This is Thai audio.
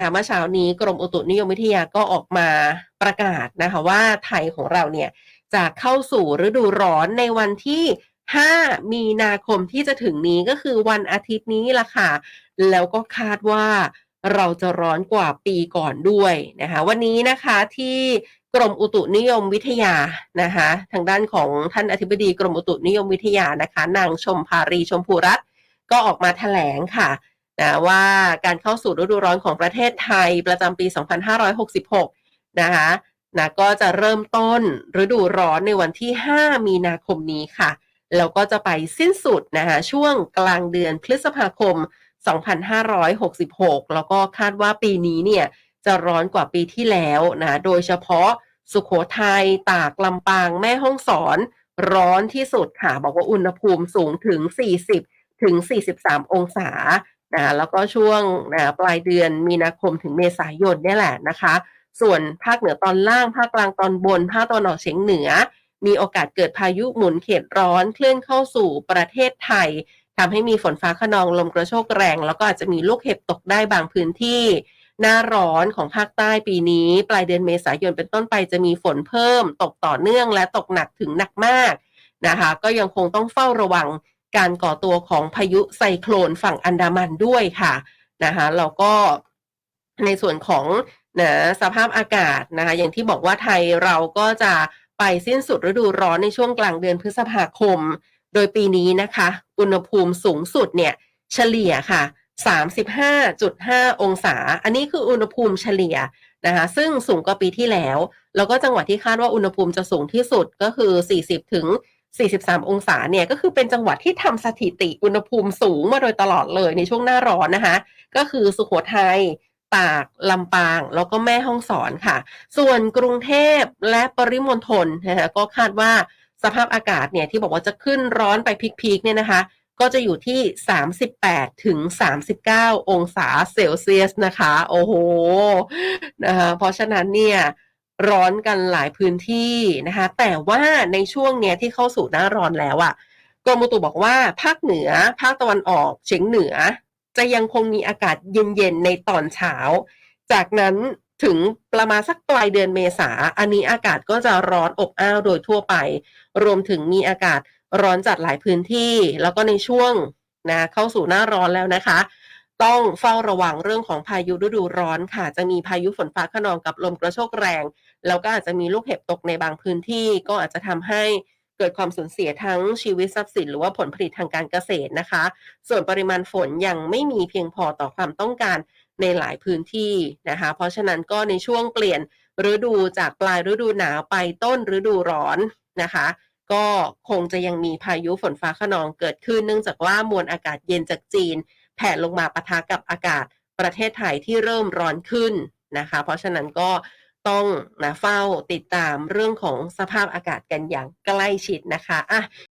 ค่ะเมื่อเช้านี้กรมอุตุนิยมวิทยาก็ออกมาประกาศนะคะว่าไทยของเราเนี่ยจะเข้าสู่ฤดูร้อนในวันที่ 5 มีนาคมที่จะถึงนี้ก็คือวันอาทิตย์นี้ล่ะค่ะ แล้วก็คาดว่าเราจะร้อนกว่าปีก่อนด้วยนะคะวันนี้นะคะที่กรมอุตุนิยมวิทยานะคะทางด้านของท่านอธิบดีกรมอุตุนิยมวิทยานะคะ นางชมภารีชมพูรัตน์ก็ออกมาแถลงค่ะ นะว่าการเข้าสู่ฤดูร้อนของประเทศไทยประจำปี 2566 นะคะนะก็จะเริ่มต้นฤดูร้อนในวันที่ 5 มีนาคมนี้ค่ะ แล้วก็จะไปสิ้นสุดนะคะช่วงกลางเดือนพฤษภาคม 2566 แล้วก็คาดว่าปีนี้เนี่ยจะร้อนกว่าปีที่แล้วนะโดยเฉพาะสุขโขทัยตากลำปางแม่ฮ่องสอน ร้อนที่สุดค่ะ บอกว่าอุณหภูมิสูงถึง 40 ถึง 43 องศา นะแล้วก็ช่วงนะปลายเดือนมีนาคมถึงเมษายนนี่แหละนะคะ ส่วนภาคเหนือตอนล่าง ภาคกลางตอนบน ภาคตะวันออกเฉียงเหนือ มีโอกาสเกิดพายุหมุนเขตร้อนเคลื่อนเข้าสู่ประเทศไทยทำให้มีฝนฟ้าขนองลมกระโชกแรง แล้วก็อาจจะมีลูกเห็บตกได้บางพื้นที่ หน้าร้อนของภาคใต้ปีนี้ ปลายเดือนเมษายนเป็นต้นไปจะมีฝนเพิ่ม ตกต่อเนื่องและตกหนักถึงหนักมากนะคะ ก็ยังคงต้องเฝ้าระวัง การก่อตัวของพายุไซโคลนฝั่งอันดามันด้วยค่ะนะคะแล้วก็ในส่วนของนะสภาพอากาศนะคะอย่างที่บอกว่าไทยเราก็จะไปสิ้นสุดฤดูร้อนในช่วงกลางเดือนพฤษภาคม โดยปีนี้นะคะ อุณหภูมิสูงสุดเนี่ยเฉลี่ยค่ะ 35.5 องศา อันนี้คืออุณหภูมิเฉลี่ยนะคะซึ่งสูงกว่าปีที่แล้ว แล้วก็จังหวัดที่คาดว่าอุณหภูมิจะสูงที่สุดก็คือ 40ถึง 43 องศาเนี่ยก็คือเป็นจังหวัดที่ทำสถิติอุณหภูมิสูงมาโดยตลอดเลยในช่วงหน้าร้อนนะคะ ก็คือสุขโขทัยตากลำปาง แล้วก็แม่ฮ่องสอนค่ะ ส่วนกรุงเทพและปริมณฑลนะคะก็คาดว่าสภาพอากาศเนี่ยที่บอกว่าจะขึ้นร้อนไปพีคๆเนี่ยนะคะ ก็จะอยู่ที่ 38ถึง39 องศาเซลเซียสนะคะ โอ้โหนะคะเพราะฉะนั้นเนี่ย ร้อนกันหลายพื้นที่นะคะ แต่ว่าในช่วงเนี้ยที่เข้าสู่หน้าร้อนแล้วอะ่ะกรมอุตุบอกว่าภาคเหนือ ภาคตะวันออกเฉียงเหนือ จะยังคงมีอากาศเย็นๆในตอนเช้า จากนั้นถึงประมาณสักปลายเดือนเมษา อันนี้อากาศก็จะร้อนอบอ้าวโดยทั่วไป รวมถึงมีอากาศร้อนจัดหลายพื้นที่ แล้วก็ในช่วงนะเข้าสู่หน้าร้อนแล้วนะคะ ต้องเฝ้าระวังเรื่องของพายุฤดูร้อนค่ะ จะมีพายุฝนฟ้าขนองกับลมกระโชกแรง แล้วก็อาจจะมีลูกเห็บตกในบางพื้นที่ ก็อาจจะทำให้เกิดความสูญเสียทั้งชีวิตทรัพย์สินหรือว่าผลผลิตทางการเกษตรนะคะ ส่วนปริมาณฝนยังไม่มีเพียงพอต่อความต้องการในหลายพื้นที่นะคะ เพราะฉะนั้นก็ในช่วงเปลี่ยนฤดูจากปลายฤดูหนาวไปต้นฤดูร้อนนะคะ ก็คงจะยังมีพายุฝนฟ้าขนองเกิดขึ้น เนื่องจากว่ามวลอากาศเย็นจากจีน แผ่ลงมาปะทะกับอากาศประเทศไทยที่เริ่มร้อนขึ้นนะคะ เพราะฉะนั้นก็ ต้องนะเฝ้าติดตามเรื่องของสภาพอากาศกันอย่างใกล้ชิดนะคะอะ